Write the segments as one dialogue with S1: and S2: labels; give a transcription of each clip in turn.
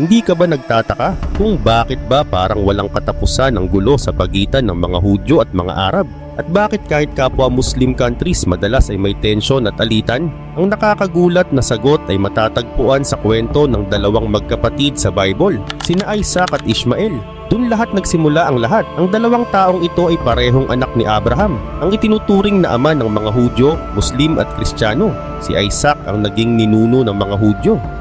S1: Hindi ka ba nagtataka kung bakit ba parang walang katapusan ang gulo sa pagitan ng mga Hudyo at mga Arab? At bakit kahit kapwa Muslim countries madalas ay may tensyon at alitan? Ang nakakagulat na sagot ay matatagpuan sa kwento ng dalawang magkapatid sa Bible, sina Isaac at Ishmael. Doon lahat nagsimula ang lahat. Ang dalawang taong ito ay parehong anak ni Abraham, ang itinuturing na ama ng mga Hudyo, Muslim at Kristiyano. Si Isaac ang naging ninuno ng mga Hudyo.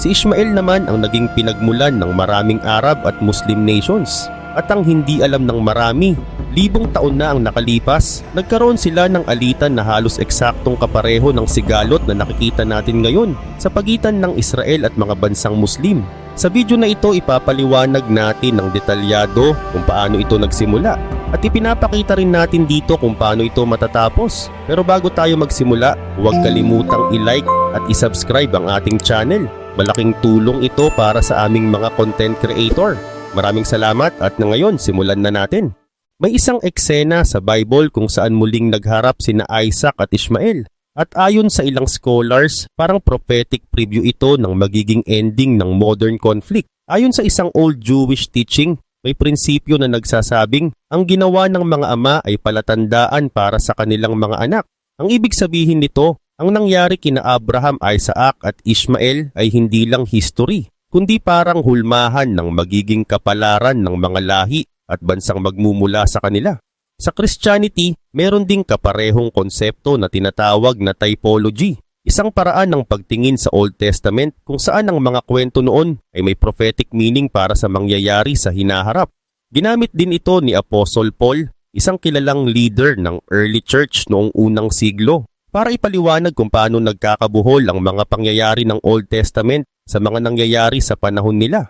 S1: Si Ishmael naman ang naging pinagmulan ng maraming Arab at Muslim nations. At ang hindi alam ng marami, libong taon na ang nakalipas, nagkaroon sila ng alitan na halos eksaktong kapareho ng sigalot na nakikita natin ngayon sa pagitan ng Israel at mga bansang Muslim. Sa video na ito ipapaliwanag natin ng detalyado kung paano ito nagsimula at ipinapakita rin natin dito kung paano ito matatapos. Pero bago tayo magsimula, huwag kalimutang i-like at i-subscribe ang ating channel. Malaking tulong ito para sa aming mga content creator. Maraming salamat at na ngayon simulan na natin. May isang eksena sa Bible kung saan muling nagharap sina Isaac at Ishmael. At ayon sa ilang scholars, parang prophetic preview ito ng magiging ending ng modern conflict. Ayon sa isang old Jewish teaching, may prinsipyo na nagsasabing ang ginawa ng mga ama ay palatandaan para sa kanilang mga anak. Ang ibig sabihin nito, ang nangyari kina Abraham, Isaac at Ishmael ay hindi lang history, kundi parang hulmahan ng magiging kapalaran ng mga lahi at bansang magmumula sa kanila. Sa Christianity, meron ding kaparehong konsepto na tinatawag na typology, isang paraan ng pagtingin sa Old Testament kung saan ang mga kwento noon ay may prophetic meaning para sa mangyayari sa hinaharap. Ginamit din ito ni Apostle Paul, isang kilalang leader ng early church noong unang siglo, para ipaliwanag kung paano nagkakabuhol ang mga pangyayari ng Old Testament sa mga nangyayari sa panahon nila.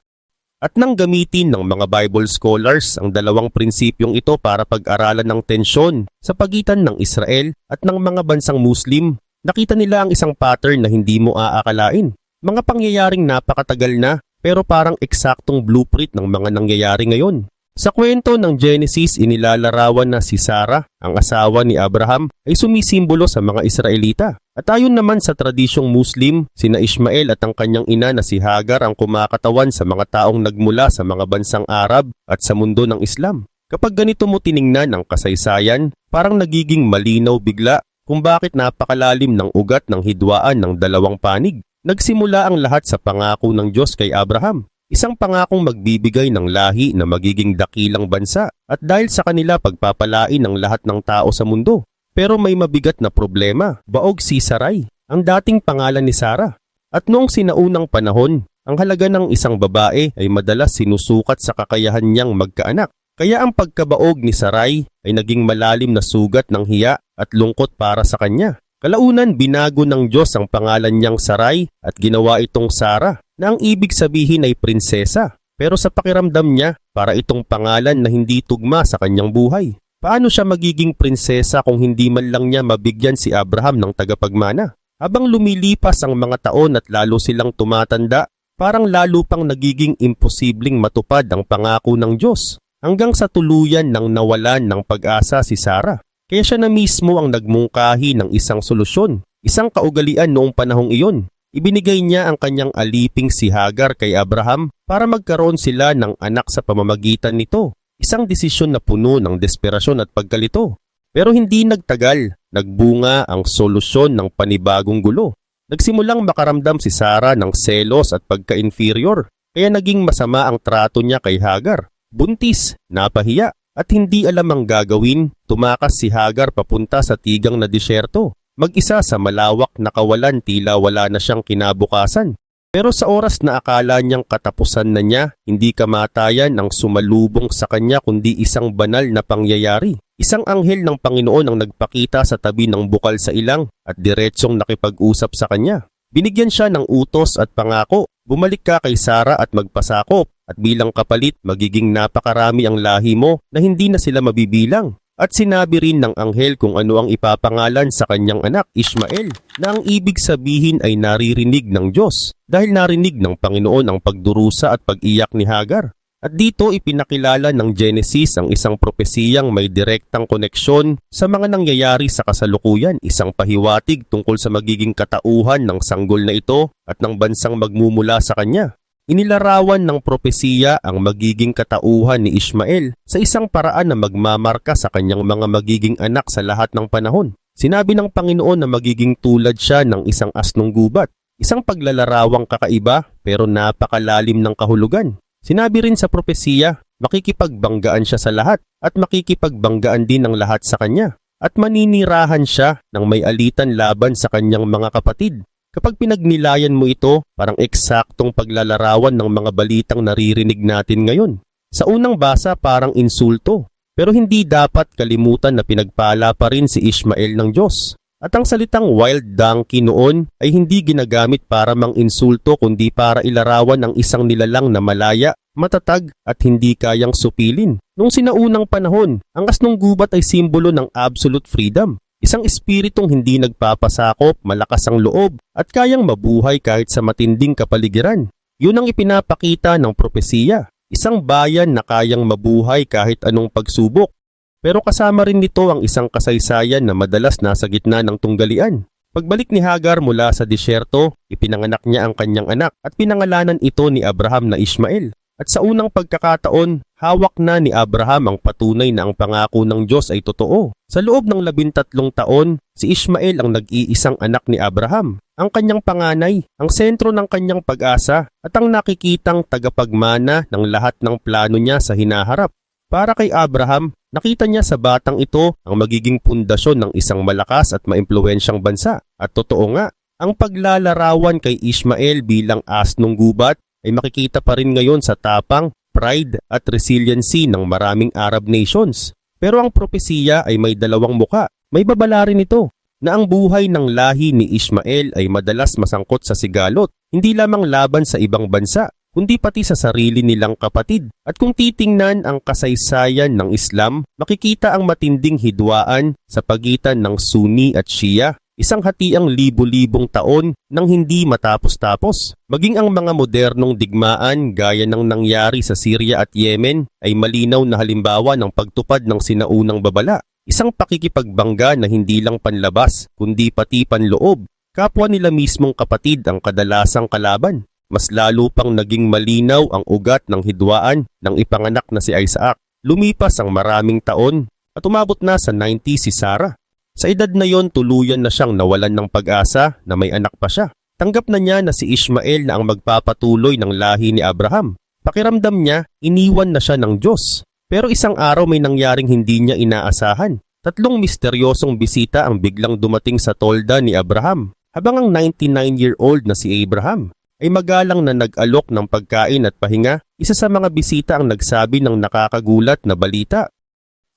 S1: At nang gamitin ng mga Bible scholars ang dalawang prinsipyong ito para pag-aralan ng tensyon sa pagitan ng Israel at ng mga bansang Muslim, nakita nila ang isang pattern na hindi mo aakalain. Mga pangyayaring napakatagal na pero parang eksaktong blueprint ng mga nangyayari ngayon. Sa kwento ng Genesis, inilalarawan na si Sarah, ang asawa ni Abraham, ay sumisimbolo sa mga Israelita. At ayon naman sa tradisyong Muslim, sina Ishmael at ang kanyang ina na si Hagar ang kumakatawan sa mga taong nagmula sa mga bansang Arab at sa mundo ng Islam. Kapag ganito mo tiningnan ang kasaysayan, parang nagiging malinaw bigla kung bakit napakalalim ng ugat ng hidwaan ng dalawang panig. Nagsimula ang lahat sa pangako ng Diyos kay Abraham. Isang pangakong magbibigay ng lahi na magiging dakilang bansa at dahil sa kanila pagpapalain ng lahat ng tao sa mundo. Pero may mabigat na problema, baog si Sarai, ang dating pangalan ni Sarah. At noong sinaunang panahon, ang halaga ng isang babae ay madalas sinusukat sa kakayahan niyang magkaanak. Kaya ang pagkabaog ni Sarai ay naging malalim na sugat ng hiya at lungkot para sa kanya. Kalaunan binago ng Diyos ang pangalan niyang Sarai at ginawa itong Sara na ang ibig sabihin ay prinsesa. Pero sa pakiramdam niya, para itong pangalan na hindi tugma sa kanyang buhay. Paano siya magiging prinsesa kung hindi man lang niya mabigyan si Abraham ng tagapagmana? Habang lumilipas ang mga taon at lalo silang tumatanda, parang lalo pang nagiging imposibleng matupad ang pangako ng Diyos. Hanggang sa tuluyan ng nawalan ng pag-asa si Sarah. Kaya siya na mismo ang nagmungkahi ng isang solusyon, isang kaugalian noong panahong iyon. Ibinigay niya ang kanyang aliping si Hagar kay Abraham para magkaroon sila ng anak sa pamamagitan nito. Isang desisyon na puno ng desperasyon at pagkalito. Pero hindi nagtagal, nagbunga ang solusyon ng panibagong gulo. Nagsimulang makaramdam si Sarah ng selos at pagka-inferior, kaya naging masama ang trato niya kay Hagar. Buntis, napahiya, at hindi alam ang gagawin, tumakas si Hagar papunta sa tigang na disyerto. Mag-isa sa malawak na kawalan tila wala na siyang kinabukasan. Pero sa oras na akala niyang katapusan na niya, hindi kamatayan ang sumalubong sa kanya kundi isang banal na pangyayari. Isang anghel ng Panginoon ang nagpakita sa tabi ng bukal sa ilang at diretsyong nakipag-usap sa kanya. Binigyan siya ng utos at pangako, bumalik ka kay Sara at magpasakop at bilang kapalit magiging napakarami ang lahi mo na hindi na sila mabibilang. At sinabi rin ng anghel kung ano ang ipapangalan sa kanyang anak Ishmael na ang ibig sabihin ay naririnig ng Diyos dahil narinig ng Panginoon ang pagdurusa at pag-iyak ni Hagar. At dito ipinakilala ng Genesis ang isang propesiyang may direktang koneksyon sa mga nangyayari sa kasalukuyan, isang pahiwatig tungkol sa magiging katauhan ng sanggol na ito at ng bansang magmumula sa kanya. Inilarawan ng propesiya ang magiging katauhan ni Ishmael sa isang paraan na magmamarka sa kanyang mga magiging anak sa lahat ng panahon. Sinabi ng Panginoon na magiging tulad siya ng isang asnong gubat, isang paglalarawang kakaiba pero napakalalim ng kahulugan. Sinabi rin sa propesiya, makikipagbanggaan siya sa lahat at makikipagbanggaan din ng lahat sa kanya at maninirahan siya ng may alitan laban sa kanyang mga kapatid. Kapag pinagnilayan mo ito, parang eksaktong paglalarawan ng mga balitang naririnig natin ngayon. Sa unang basa parang insulto, pero hindi dapat kalimutan na pinagpala pa rin si Ishmael ng Diyos. At ang salitang wild donkey noon ay hindi ginagamit para mang insulto kundi para ilarawan ang isang nilalang na malaya, matatag at hindi kayang supilin. Nung sinaunang panahon, ang asnong gubat ay simbolo ng absolute freedom. Isang espiritong hindi nagpapasakop, malakas ang loob, at kayang mabuhay kahit sa matinding kapaligiran. Yun ang ipinapakita ng propesiya. Isang bayan na kayang mabuhay kahit anong pagsubok. Pero kasama rin nito ang isang kasaysayan na madalas nasa gitna ng tunggalian. Pagbalik ni Hagar mula sa disyerto, ipinanganak niya ang kanyang anak at pinangalanan ito ni Abraham na Ishmael. At sa unang pagkakataon, hawak na ni Abraham ang patunay na ang pangako ng Diyos ay totoo. Sa loob ng labintatlong taon, si Ishmael ang nag-iisang anak ni Abraham. Ang kanyang panganay, ang sentro ng kanyang pag-asa at ang nakikitang tagapagmana ng lahat ng plano niya sa hinaharap. Para kay Abraham, nakita niya sa batang ito ang magiging pundasyon ng isang malakas at maimpluwensyang bansa. At totoo nga, ang paglalarawan kay Ishmael bilang asnong gubat ay makikita pa rin ngayon sa tapang, pride at resiliency ng maraming Arab nations. Pero ang propesiya ay may dalawang muka. May babala rin ito na ang buhay ng lahi ni Ishmael ay madalas masangkot sa sigalot, hindi lamang laban sa ibang bansa, kundi pati sa sarili nilang kapatid. At kung titingnan ang kasaysayan ng Islam, makikita ang matinding hidwaan sa pagitan ng Sunni at Shia isang hatiang libo-libong taon nang hindi matapos-tapos. Maging ang mga modernong digmaan gaya ng nangyari sa Syria at Yemen ay malinaw na halimbawa ng pagtupad ng sinaunang babala. Isang pakikipagbangga na hindi lang panlabas kundi pati panloob. Kapwa nila mismong kapatid ang kadalasang kalaban. Mas lalo pang naging malinaw ang ugat ng hidwaan ng ipanganak na si Isaac. Lumipas ang maraming taon at umabot na sa 90 si Sarah. Sa edad na yon tuluyan na siyang nawalan ng pag-asa na may anak pa siya. Tanggap na niya na si Ishmael na ang magpapatuloy ng lahi ni Abraham. Pakiramdam niya, iniwan na siya ng Diyos. Pero isang araw may nangyaring hindi niya inaasahan. Tatlong misteryosong bisita ang biglang dumating sa tolda ni Abraham. Habang ang 99-year-old na si Abraham ay magalang na nag-alok ng pagkain at pahinga, isa sa mga bisita ang nagsabi ng nakakagulat na balita.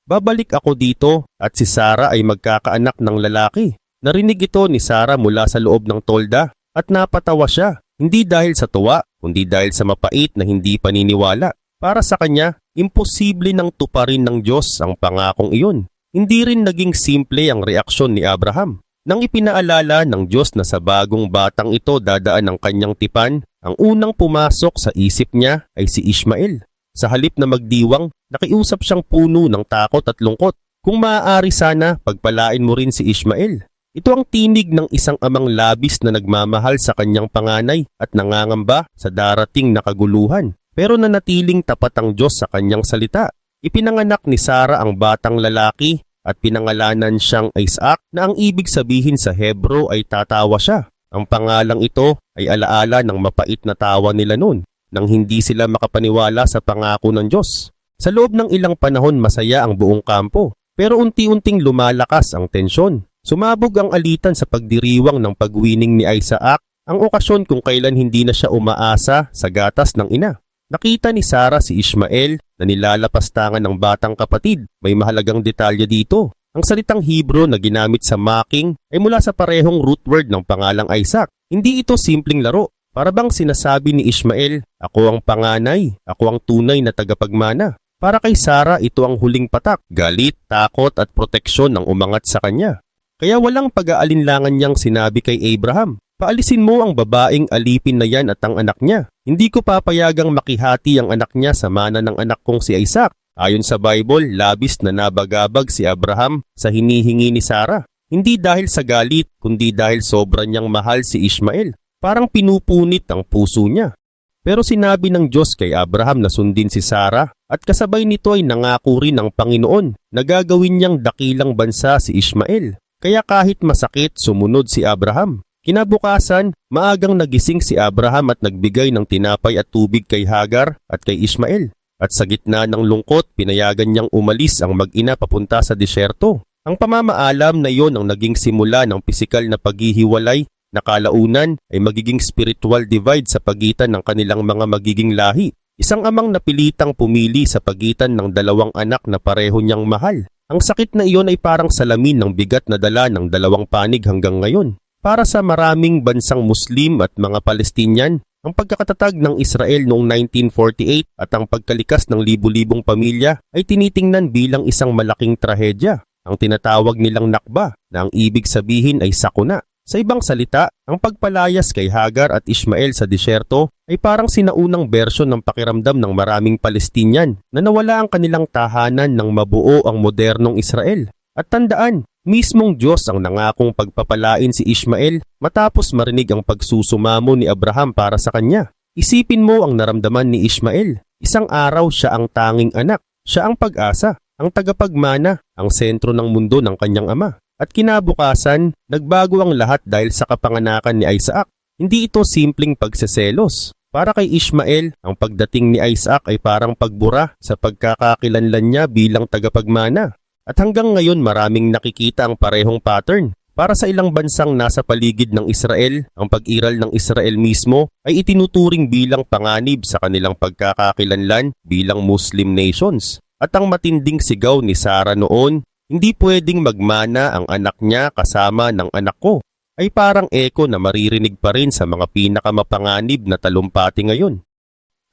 S1: Babalik ako dito at si Sarah ay magkakaanak ng lalaki. Narinig ito ni Sarah mula sa loob ng tolda at napatawa siya. Hindi dahil sa tuwa, kundi dahil sa mapait na hindi paniniwala. Para sa kanya, imposible nang tuparin ng Diyos ang pangakong iyon. Hindi rin naging simple ang reaksyon ni Abraham. Nang ipinaalala ng Diyos na sa bagong batang ito dadaan ang kanyang tipan, ang unang pumasok sa isip niya ay si Ishmael. Sa halip na magdiwang, nakiusap siyang puno ng takot at lungkot. Kung maaari sana, pagpalain mo rin si Ishmael. Ito ang tinig ng isang amang labis na nagmamahal sa kanyang panganay at nangangamba sa darating na kaguluhan. Pero nanatiling tapat ang Diyos sa kanyang salita. Ipinanganak ni Sarah ang batang lalaki at pinangalanan siyang Isaac na ang ibig sabihin sa Hebro ay tatawa siya. Ang pangalang ito ay alaala ng mapait na tawa nila noon nang hindi sila makapaniwala sa pangako ng Diyos. Sa loob ng ilang panahon masaya ang buong kampo, pero unti-unting lumalakas ang tensyon. Sumabog ang alitan sa pagdiriwang ng pagwining ni Isaac, ang okasyon kung kailan hindi na siya umaasa sa gatas ng ina. Nakita ni Sarah si Ishmael na nilalapastangan ng batang kapatid. May mahalagang detalye dito. Ang salitang Hebro na ginamit sa mocking ay mula sa parehong root word ng pangalang Isaac. Hindi ito simpleng laro. Para bang sinasabi ni Ishmael, ako ang panganay, ako ang tunay na tagapagmana. Para kay Sarah, ito ang huling patak, galit, takot at proteksyon ng umangat sa kanya. Kaya walang pag-aalinlangan niyang sinabi kay Abraham, paalisin mo ang babaeng alipin na yan at ang anak niya. Hindi ko papayagang makihati ang anak niya sa mana ng anak kong si Isaac. Ayon sa Bible, labis na nabagabag si Abraham sa hinihingi ni Sarah. Hindi dahil sa galit, kundi dahil sobra niyang mahal si Ishmael. Parang pinupunit ang puso niya. Pero sinabi ng Diyos kay Abraham na sundin si Sarah at kasabay nito ay nangako rin ng Panginoon na gagawin niyang dakilang bansa si Ishmael. Kaya kahit masakit, sumunod si Abraham. Kinabukasan, maagang nagising si Abraham at nagbigay ng tinapay at tubig kay Hagar at kay Ishmael. At sa gitna ng lungkot, pinayagan niyang umalis ang mag-ina papunta sa disyerto. Ang pamamaalam na iyon ang naging simula ng pisikal na paghihiwalay na kalaunan ay magiging spiritual divide sa pagitan ng kanilang mga magiging lahi. Isang amang napilitang pumili sa pagitan ng dalawang anak na pareho niyang mahal. Ang sakit na iyon ay parang salamin ng bigat na dala ng dalawang panig hanggang ngayon. Para sa maraming bansang Muslim at mga Palestinian, ang pagkakatatag ng Israel noong 1948 at ang pagkalikas ng libu-libong pamilya ay tinitingnan bilang isang malaking trahedya. Ang tinatawag nilang nakba na ang ibig sabihin ay sakuna. Sa ibang salita, ang pagpalayas kay Hagar at Ishmael sa disyerto ay parang sinaunang bersyon ng pakiramdam ng maraming Palestinian na nawala ang kanilang tahanan ng mabuo ang modernong Israel. At tandaan, mismong Diyos ang nangakong pagpapalain si Ishmael matapos marinig ang pagsusumamo ni Abraham para sa kanya. Isipin mo ang naramdaman ni Ishmael. Isang araw siya ang tanging anak. Siya ang pag-asa, ang tagapagmana, ang sentro ng mundo ng kanyang ama. At kinabukasan, nagbago ang lahat dahil sa kapanganakan ni Isaac. Hindi ito simpleng pagseselos. Para kay Ishmael, ang pagdating ni Isaac ay parang pagbura sa pagkakakilanlan niya bilang tagapagmana. At hanggang ngayon maraming nakikita ang parehong pattern. Para sa ilang bansang nasa paligid ng Israel, ang pag-iral ng Israel mismo ay itinuturing bilang panganib sa kanilang pagkakakilanlan bilang Muslim nations. At ang matinding sigaw ni Sarah noon, hindi pwedeng magmana ang anak niya kasama ng anak ko, ay parang eko na maririnig pa rin sa mga pinakamapanganib na talumpati ngayon.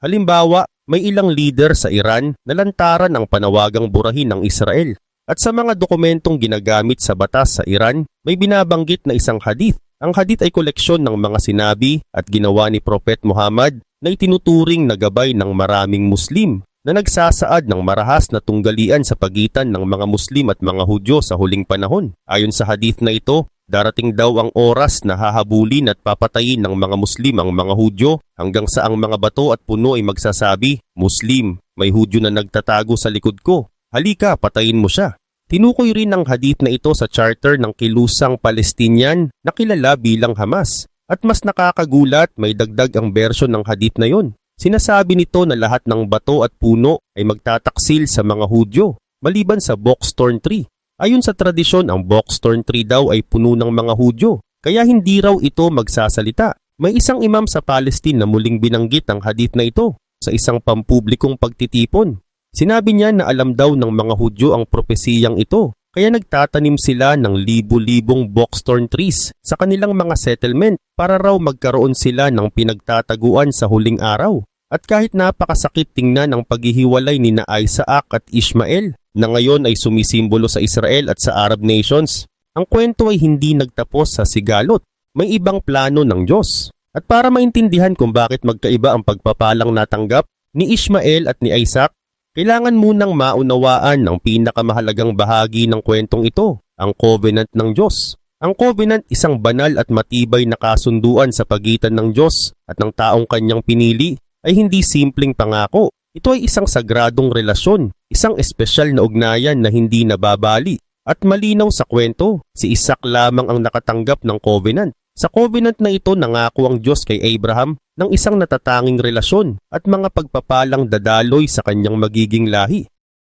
S1: Halimbawa, may ilang leader sa Iran na lantaran ang panawagang burahin ng Israel at sa mga dokumentong ginagamit sa batas sa Iran, may binabanggit na isang hadith. Ang hadith ay koleksyon ng mga sinabi at ginawa ni Propet Muhammad na itinuturing na gabay ng maraming Muslim na nagsasaad ng marahas na tunggalian sa pagitan ng mga Muslim at mga Hudyo sa huling panahon. Ayon sa hadith na ito, darating daw ang oras na hahabulin at papatayin ng mga Muslim ang mga Hudyo hanggang sa ang mga bato at puno ay magsasabi, Muslim, may Hudyo na nagtatago sa likod ko. Halika, patayin mo siya. Tinukoy rin ang hadith na ito sa charter ng kilusang Palestinian na kilala bilang Hamas. At mas nakakagulat, may dagdag ang bersyon ng hadith na yon. Sinasabi nito na lahat ng bato at puno ay magtataksil sa mga Hudyo, maliban sa boxthorn tree. Ayon sa tradisyon, ang boxthorn tree daw ay puno ng mga Hudyo, kaya hindi raw ito magsasalita. May isang imam sa Palestine na muling binanggit ang hadith na ito sa isang pampublikong pagtitipon. Sinabi niya na alam daw ng mga Hudyo ang propesiyang ito, kaya nagtatanim sila ng libu-libong boxthorn trees sa kanilang mga settlement para raw magkaroon sila ng pinagtataguan sa huling araw. At kahit napakasakit tingnan ang paghihiwalay ni na Isaac at Ishmael na ngayon ay sumisimbolo sa Israel at sa Arab nations, ang kwento ay hindi nagtapos sa sigalot. May ibang plano ng Diyos. At para maintindihan kung bakit magkaiba ang pagpapalang natanggap ni Ishmael at ni Isaac, kailangan munang maunawaan ang pinakamahalagang bahagi ng kwentong ito, ang covenant ng Diyos. Ang covenant isang banal at matibay na kasunduan sa pagitan ng Diyos at ng taong kanyang pinili ay hindi simpleng pangako. Ito ay isang sagradong relasyon, isang espesyal na ugnayan na hindi nababali. At malinaw sa kwento, si Isaac lamang ang nakatanggap ng covenant. Sa covenant na ito nangako ang Diyos kay Abraham ng isang natatanging relasyon at mga pagpapalang dadaloy sa kanyang magiging lahi.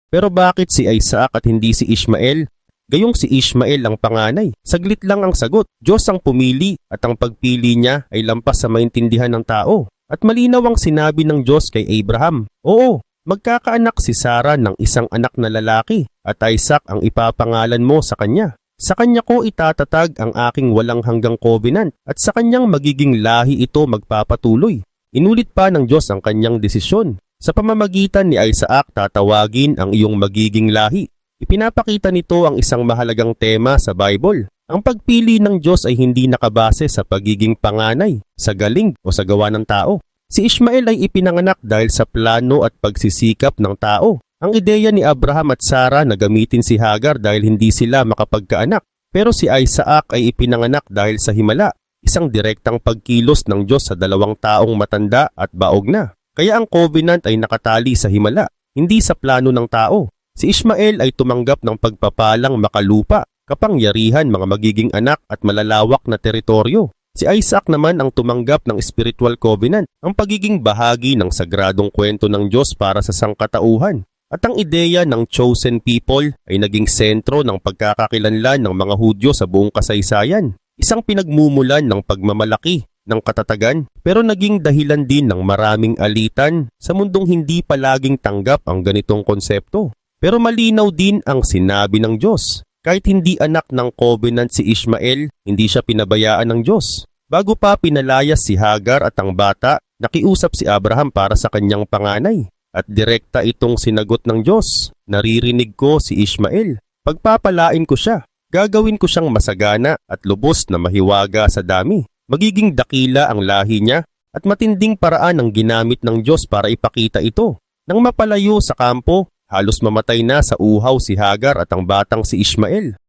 S1: Pero bakit si Isaac at hindi si Ishmael? Gayong si Ishmael ang panganay. Saglit lang ang sagot. Diyos ang pumili at ang pagpili niya ay lampas sa maintindihan ng tao. At malinaw ang sinabi ng Diyos kay Abraham. Oo, magkakaanak si Sarah ng isang anak na lalaki at Isaac ang ipapangalan mo sa kanya. Sa kanya ko itatatag ang aking walang hanggang covenant at sa kanyang magiging lahi ito magpapatuloy. Inulit pa ng Diyos ang kanyang desisyon. Sa pamamagitan ni Isaac tatawagin ang iyong magiging lahi. Ipinapakita nito ang isang mahalagang tema sa Bible. Ang pagpili ng Diyos ay hindi nakabase sa pagiging panganay, sa galing o sa gawa ng tao. Si Ishmael ay ipinanganak dahil sa plano at pagsisikap ng tao. Ang ideya ni Abraham at Sarah na gamitin si Hagar dahil hindi sila makapagkaanak. Pero si Isaac ay ipinanganak dahil sa himala. isang direktang pagkilos ng Diyos sa dalawang taong matanda at baog na. Kaya ang covenant ay nakatali sa himala, hindi sa plano ng tao. Si Ishmael ay tumanggap ng pagpapalang makalupa, kapangyarihan mga magiging anak at malalawak na teritoryo. Si Isaac naman ang tumanggap ng spiritual covenant, ang pagiging bahagi ng sagradong kwento ng Diyos para sa sangkatauhan. At ang ideya ng chosen people ay naging sentro ng pagkakakilanlan ng mga Hudyo sa buong kasaysayan. Isang pinagmumulan ng pagmamalaki, ng katatagan, pero naging dahilan din ng maraming alitan sa mundong hindi palaging tanggap ang ganitong konsepto. Pero malinaw din ang sinabi ng Diyos. Kahit hindi anak ng covenant si Ishmael, hindi siya pinabayaan ng Diyos. Bago pa pinalayas si Hagar at ang bata, nakiusap si Abraham para sa kanyang panganay. At direkta itong sinagot ng Diyos. Naririnig ko si Ishmael. Pagpapalain ko siya. Gagawin ko siyang masagana at lubos na mahiwaga sa dami. Magiging dakila ang lahi niya at matinding paraan ang ginamit ng Diyos para ipakita ito. Nang mapalayo sa kampo, halos mamatay na sa uhaw si Hagar at ang batang si Ishmael.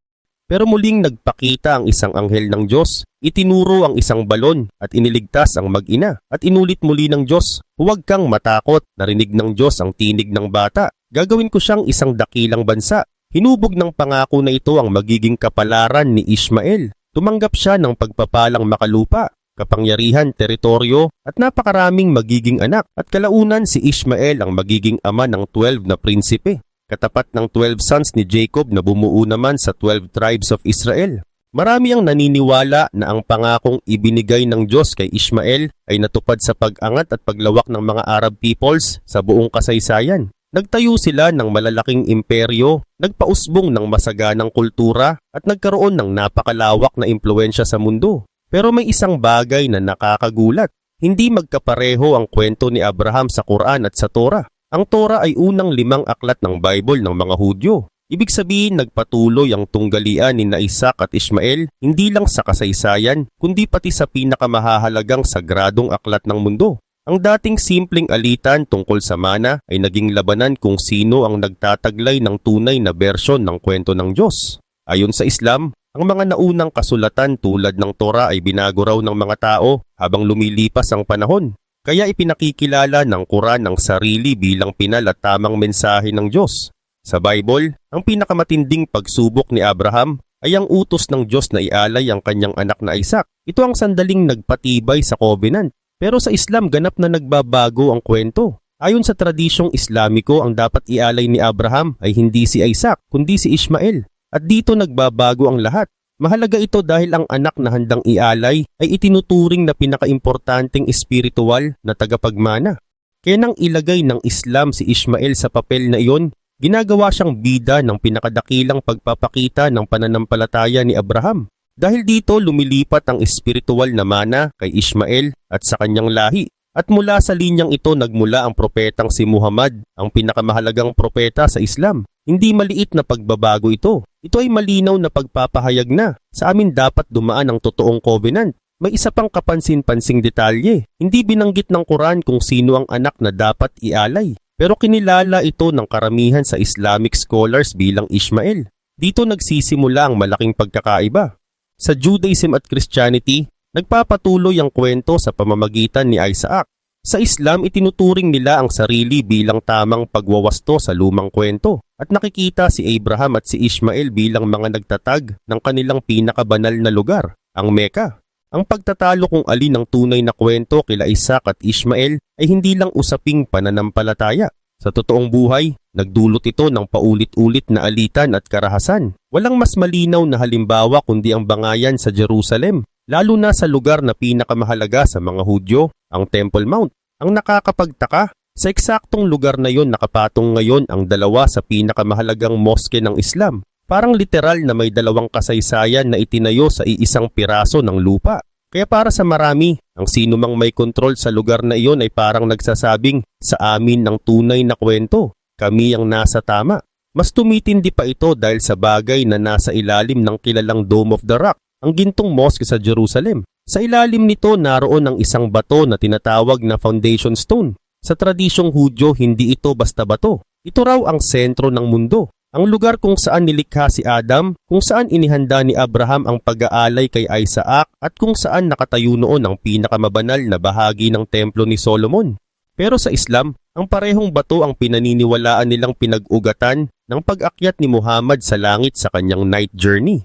S1: Pero muling nagpakita ang isang anghel ng Diyos, itinuro ang isang balon at iniligtas ang mag-ina at inulit muli ng Diyos, huwag kang matakot, narinig ng Diyos ang tinig ng bata, gagawin ko siyang isang dakilang bansa. Hinubog ng pangako na ito ang magiging kapalaran ni Ishmael. Tumanggap siya ng pagpapalang makalupa, kapangyarihan, teritoryo at napakaraming magiging anak at kalaunan si Ishmael ang magiging ama ng 12 na prinsipe katapat ng 12 sons ni Jacob na bumuo naman sa 12 tribes of Israel. Marami ang naniniwala na ang pangakong ibinigay ng Diyos kay Ishmael ay natupad sa pag-angat at paglawak ng mga Arab peoples sa buong kasaysayan. Nagtayo sila ng malalaking imperyo, nagpausbong ng masaganang kultura at nagkaroon ng napakalawak na impluensya sa mundo. Pero may isang bagay na nakakagulat. Hindi magkapareho ang kwento ni Abraham sa Quran at sa Torah. Ang Torah ay unang limang aklat ng Bible ng mga Hudyo. Ibig sabihin nagpatuloy ang tunggalian ni Isaac at Ishmael hindi lang sa kasaysayan kundi pati sa pinakamahahalagang sagradong aklat ng mundo. Ang dating simpleng alitan tungkol sa mana ay naging labanan kung sino ang nagtataglay ng tunay na bersyon ng kwento ng Diyos. Ayon sa Islam, ang mga naunang kasulatan tulad ng Torah ay binago raw ng mga tao habang lumilipas ang panahon. Kaya ipinakikilala ng Quran ang sarili bilang pinal at tamang mensahe ng Diyos. Sa Bible, ang pinakamatinding pagsubok ni Abraham ay ang utos ng Diyos na ialay ang kanyang anak na Isaac. Ito ang sandaling nagpatibay sa covenant. Pero sa Islam ganap na nagbabago ang kwento. Ayon sa tradisyong Islamiko, ang dapat ialay ni Abraham ay hindi si Isaac, kundi si Ishmael. At dito nagbabago ang lahat. Mahalaga ito dahil ang anak na handang ialay ay itinuturing na pinakaimportanteng espiritual na tagapagmana. Kaya nang ilagay ng Islam si Ishmael sa papel na iyon, ginagawa siyang bida ng pinakadakilang pagpapakita ng pananampalataya ni Abraham. Dahil dito lumilipat ang espiritual na mana kay Ishmael at sa kanyang lahi. At mula sa linyang ito nagmula ang propetang si Muhammad, ang pinakamahalagang propeta sa Islam. Hindi maliit na pagbabago ito. Ito ay malinaw na pagpapahayag na sa amin dapat dumaan ang totoong covenant. May isa pang kapansin-pansing detalye. Hindi binanggit ng Quran kung sino ang anak na dapat ialay. Pero kinilala ito ng karamihan sa Islamic scholars bilang Ishmael. Dito nagsisimula ang malaking pagkakaiba. Sa Judaism at Christianity, nagpapatuloy ang kwento sa pamamagitan ni Isaac. Sa Islam, itinuturing nila ang sarili bilang tamang pagwawasto sa lumang kwento at nakikita si Abraham at si Ishmael bilang mga nagtatag ng kanilang pinakabanal na lugar, ang Mecca. Ang pagtatalo kung alin ang tunay na kwento kila Isaac at Ishmael ay hindi lang usaping pananampalataya. Sa totoong buhay, nagdulot ito ng paulit-ulit na alitan at karahasan. Walang mas malinaw na halimbawa kundi ang bangayan sa Jerusalem lalo na sa lugar na pinakamahalaga sa mga Hudyo, ang Temple Mount. Ang nakakapagtaka, sa eksaktong lugar na yon nakapatong ngayon ang dalawa sa pinakamahalagang moske ng Islam. Parang literal na may dalawang kasaysayan na itinayo sa iisang piraso ng lupa. Kaya para sa marami, ang sino mang may kontrol sa lugar na iyon ay parang nagsasabing sa amin ng tunay na kwento. Kami ang nasa tama. Mas tumitindi pa ito dahil sa bagay na nasa ilalim ng kilalang Dome of the Rock ang gintong mosque sa Jerusalem. Sa ilalim nito naroon ang isang bato na tinatawag na foundation stone. Sa tradisyong Hudyo, hindi ito basta bato. Ito raw ang sentro ng mundo. ang lugar kung saan nilikha si Adam, kung saan inihanda ni Abraham ang pag-aalay kay Isaac at kung saan nakatayo noon ang pinakamabanal na bahagi ng templo ni Solomon. Pero sa Islam, ang parehong bato ang pinaniniwalaan nilang pinag-ugatan ng pag-akyat ni Muhammad sa langit sa kanyang night journey.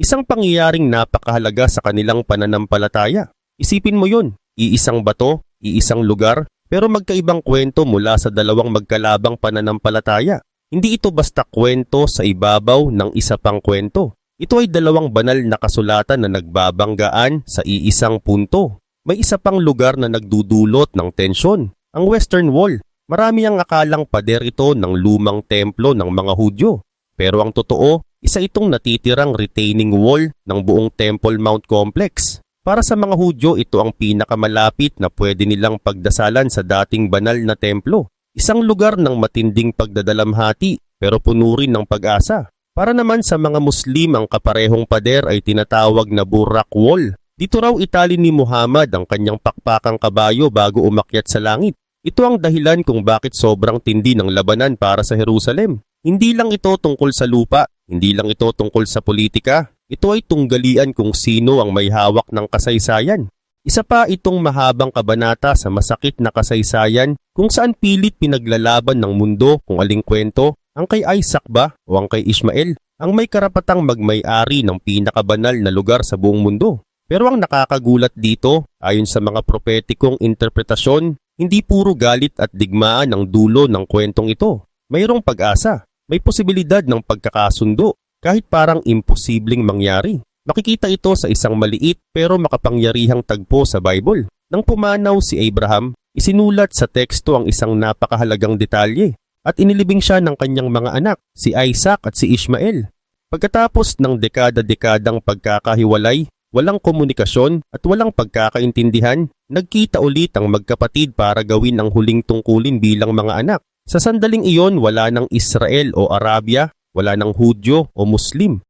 S1: Isang pangyayaring napakahalaga sa kanilang pananampalataya. Isipin mo yun, iisang bato, iisang lugar, pero magkaibang kwento mula sa dalawang magkalabang pananampalataya. Hindi ito basta kwento sa ibabaw ng isa pang kwento. Ito ay dalawang banal na kasulatan na nagbabanggaan sa iisang punto. May isa pang lugar na nagdudulot ng tensyon, ang Western Wall. Marami ang akalang pader ito ng lumang templo ng mga Hudyo. Pero ang totoo, isa itong natitirang retaining wall ng buong Temple Mount Complex. Para sa mga Hudyo, ito ang pinakamalapit na pwede nilang pagdasalan sa dating banal na templo. Isang lugar ng matinding pagdadalamhati pero puno rin ng pag-asa. Para naman sa mga Muslim ang kaparehong pader ay tinatawag na Burak Wall. Dito raw itali ni Muhammad ang kanyang pakpakang kabayo bago umakyat sa langit. Ito ang dahilan kung bakit sobrang tindi ng labanan para sa Jerusalem. Hindi lang ito tungkol sa lupa, hindi lang ito tungkol sa politika, ito ay tunggalian kung sino ang may hawak ng kasaysayan. Isa pa itong mahabang kabanata sa masakit na kasaysayan kung saan pilit pinaglalaban ng mundo kung aling kwento, ang kay Isaac ba o ang kay Ishmael, ang may karapatang magmay-ari ng pinakabanal na lugar sa buong mundo. Pero ang nakakagulat dito, ayon sa mga propetikong interpretasyon, hindi puro galit at digmaan ang dulo ng kwentong ito. Mayroong pag-asa, may posibilidad ng pagkakasundo, kahit parang imposibleng mangyari. Makikita ito sa isang maliit pero makapangyarihang tagpo sa Bible. Nang pumanaw si Abraham, isinulat sa teksto ang isang napakahalagang detalye at inilibing siya ng kanyang mga anak, si Isaac at si Ishmael. Pagkatapos ng dekada-dekadang pagkakahiwalay, walang komunikasyon at walang pagkakaintindihan, nagkita ulit ang magkapatid para gawin ang huling tungkulin bilang mga anak. Sa sandaling iyon, wala ng Israel o Arabia, wala ng Hudyo o Muslim.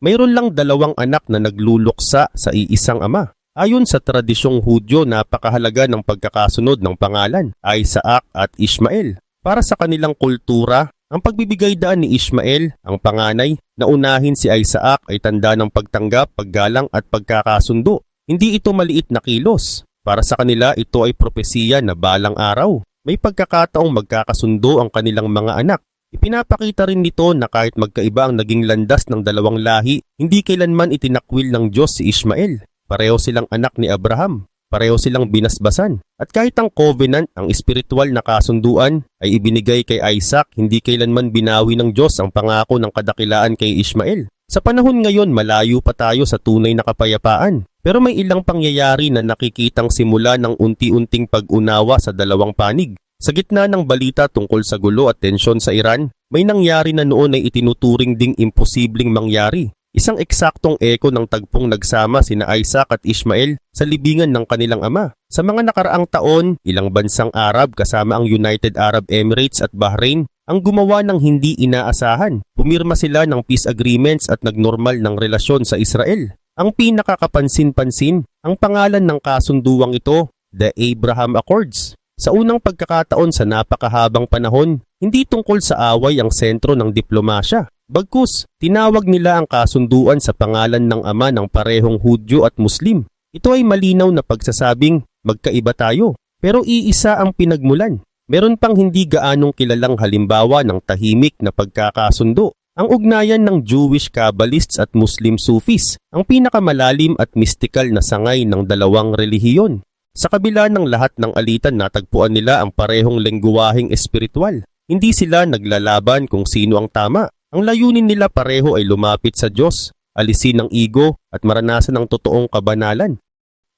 S1: Mayroon lang dalawang anak na nagluluksa sa iisang ama. Ayon sa tradisyong Hudyo, napakahalaga ng pagkakasunod ng pangalan, Isaac at Ishmael. Para sa kanilang kultura, ang pagbibigay daan ni Ishmael, ang panganay, na unahin si Isaac ay tanda ng pagtanggap, paggalang at pagkakasundo. Hindi ito maliit na kilos. Para sa kanila, ito ay propesiya na balang araw. May pagkakataong magkakasundo ang kanilang mga anak Ipinapakita rin nito na kahit magkaiba ang naging landas ng dalawang lahi, hindi kailanman itinakwil ng Diyos si Ishmael. Pareho silang anak ni Abraham. Pareho silang binasbasan. At kahit ang covenant, ang espiritual na kasunduan, ay ibinigay kay Isaac, hindi kailanman binawi ng Diyos ang pangako ng kadakilaan kay Ishmael. Sa panahon ngayon, malayo pa tayo sa tunay na kapayapaan. Pero may ilang pangyayari na nakikitang simula ng unti-unting pag-unawa sa dalawang panig. Sa gitna ng balita tungkol sa gulo at tensyon sa Iran, may nangyari na noon ay itinuturing ding imposibleng mangyari. Isang eksaktong eko ng tagpong nagsama sina Isaac at Ishmael sa libingan ng kanilang ama. Sa mga nakaraang taon, ilang bansang Arab kasama ang United Arab Emirates at Bahrain ang gumawa ng hindi inaasahan. Pumirma sila ng peace agreements at nagnormal ng relasyon sa Israel. Ang pinakakapansin-pansin, ang pangalan ng kasunduang ito, the Abraham Accords. Sa unang pagkakataon sa napakahabang panahon, hindi tungkol sa away ang sentro ng diplomasya. Bagkus, tinawag nila ang kasunduan sa pangalan ng ama ng parehong Hudyo at Muslim. Ito ay malinaw na pagsasabing magkaiba tayo, pero iisa ang pinagmulan. Meron pang hindi gaanong kilalang halimbawa ng tahimik na pagkakasundo. Ang ugnayan ng Jewish Kabbalists at Muslim Sufis, ang pinakamalalim at mystikal na sangay ng dalawang relihiyon. Sa kabila ng lahat ng alitan natagpuan nila ang parehong lengguwaheng espiritual. Hindi sila naglalaban kung sino ang tama. Ang layunin nila pareho ay lumapit sa Diyos, alisin ang ego at maranasan ang totoong kabanalan.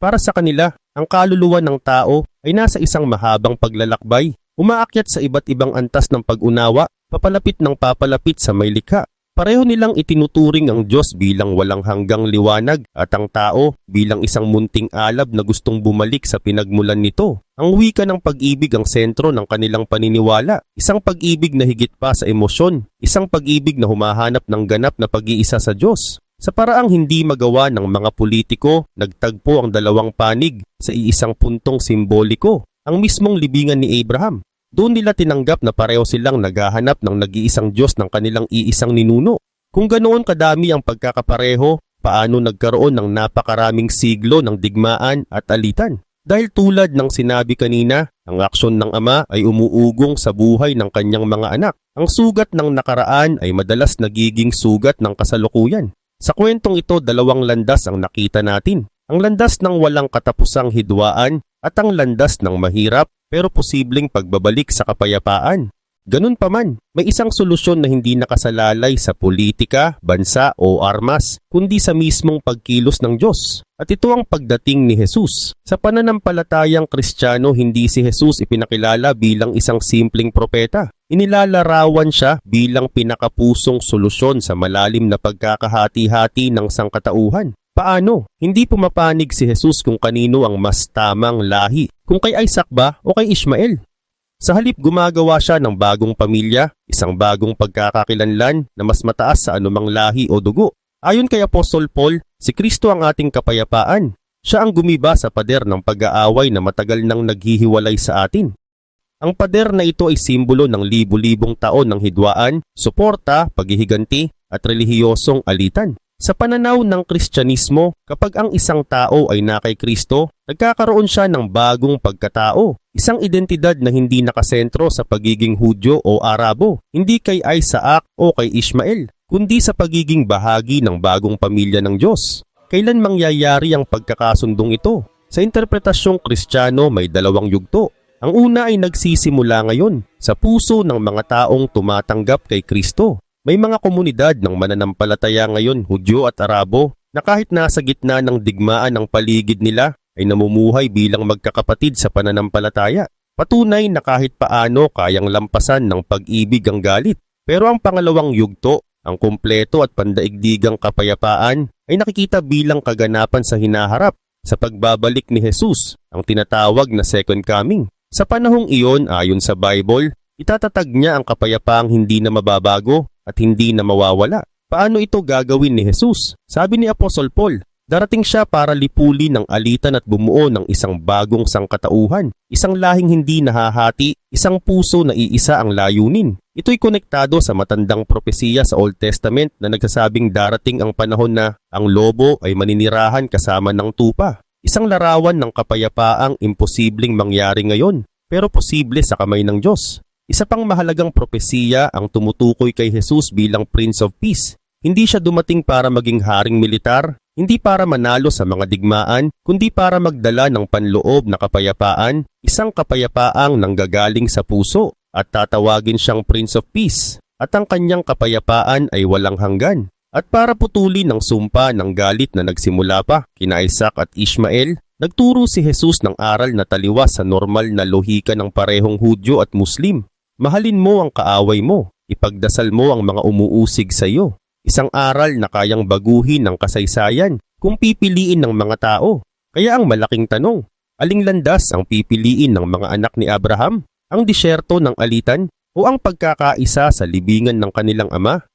S1: Para sa kanila, ang kaluluwa ng tao ay nasa isang mahabang paglalakbay, umaakyat sa iba't ibang antas ng pag-unawa, papalapit ng papalapit sa may likha. Pareho nilang itinuturing ang Diyos bilang walang hanggang liwanag at ang tao bilang isang munting alab na gustong bumalik sa pinagmulan nito. Ang wika ng pag-ibig ang sentro ng kanilang paniniwala, isang pag-ibig na higit pa sa emosyon, isang pag-ibig na humahanap ng ganap na pag-iisa sa Diyos. Sa paraang hindi magawa ng mga politiko, nagtagpo ang dalawang panig sa iisang puntong simboliko, ang mismong libingan ni Abraham. Doon nila tinanggap na pareho silang naghahanap ng nag-iisang Diyos ng kanilang iisang ninuno. Kung ganoon kadami ang pagkakapareho, paano nagkaroon ng napakaraming siglo ng digmaan at alitan? Dahil tulad ng sinabi kanina, ang aksyon ng ama ay umuugong sa buhay ng kanyang mga anak. Ang sugat ng nakaraan ay madalas nagiging sugat ng kasalukuyan. Sa kwentong ito, dalawang landas ang nakita natin. Ang landas ng walang katapusang hidwaan at ang landas ng mahirap pero posibleng pagbabalik sa kapayapaan. Ganun pa man, may isang solusyon na hindi nakasalalay sa politika, bansa o armas, kundi sa mismong pagkilos ng Diyos. At ito ang pagdating ni Jesus. Sa pananampalatayang Kristiyano, hindi si Jesus ipinakilala bilang isang simpleng propeta. Inilalarawan siya bilang pinakapusong solusyon sa malalim na pagkakahati-hati ng sangkatauhan. Paano? Hindi pumapanig si Jesus kung kanino ang mas tamang lahi, kung kay Isaac ba o kay Ishmael. Sa halip gumagawa siya ng bagong pamilya, isang bagong pagkakakilanlan na mas mataas sa anumang lahi o dugo. Ayon kay Apostol Paul, si Kristo ang ating kapayapaan. Siya ang gumiba sa pader ng pag-aaway na matagal nang naghihiwalay sa atin. Ang pader na ito ay simbolo ng libu-libong taon ng hidwaan, suporta, paghihiganti at relihiyosong alitan. Sa pananaw ng Kristyanismo, kapag ang isang tao ay na kay Kristo, nagkakaroon siya ng bagong pagkatao, isang identidad na hindi nakasentro sa pagiging Hudyo o Arabo, hindi kay Isaac o kay Ishmael, kundi sa pagiging bahagi ng bagong pamilya ng Diyos. Kailan mangyayari ang pagkakasundong ito? Sa interpretasyong Kristiyano may dalawang yugto. Ang una ay nagsisimula ngayon sa puso ng mga taong tumatanggap kay Kristo. May mga komunidad ng mananampalataya ngayon, Hudyo at Arabo, na kahit nasa gitna ng digmaan ng paligid nila ay namumuhay bilang magkakapatid sa pananampalataya. Patunay na kahit paano kayang lampasan ng pag-ibig ang galit. Pero ang pangalawang yugto, ang kumpleto at pandaigdigang kapayapaan ay nakikita bilang kaganapan sa hinaharap sa pagbabalik ni Jesus, ang tinatawag na second coming. Sa panahong iyon, ayon sa Bible, itatatag niya ang kapayapaang hindi na mababago at hindi na mawawala. Paano ito gagawin ni Jesus? Sabi ni Apostol Paul, darating siya para lipuli ng alitan at bumuo ng isang bagong sangkatauhan, isang lahing hindi nahahati, isang puso na iisa ang layunin. Ito'y konektado sa matandang propesiya sa Old Testament na nagsasabing darating ang panahon na ang lobo ay maninirahan kasama ng tupa. Isang larawan ng kapayapaang imposibleng mangyari ngayon, pero posible sa kamay ng Diyos. Isa pang mahalagang propesiya ang tumutukoy kay Jesus bilang Prince of Peace. Hindi siya dumating para maging haring militar, hindi para manalo sa mga digmaan, kundi para magdala ng panloob na kapayapaan, isang kapayapaang nanggagaling sa puso at tatawagin siyang Prince of Peace. At ang kanyang kapayapaan ay walang hanggan. At para putulin ng sumpa ng galit na nagsimula pa kina Isaac at Ishmael, nagturo si Jesus ng aral na taliwas sa normal na lohika ng parehong Hudyo at Muslim. Mahalin mo ang kaaway mo, ipagdasal mo ang mga umuusig sa iyo. Isang aral na kayang baguhin ng kasaysayan kung pipiliin ng mga tao. Kaya ang malaking tanong, aling landas ang pipiliin ng mga anak ni Abraham? Ang disyerto ng alitan o ang pagkakaisa sa libingan ng kanilang ama?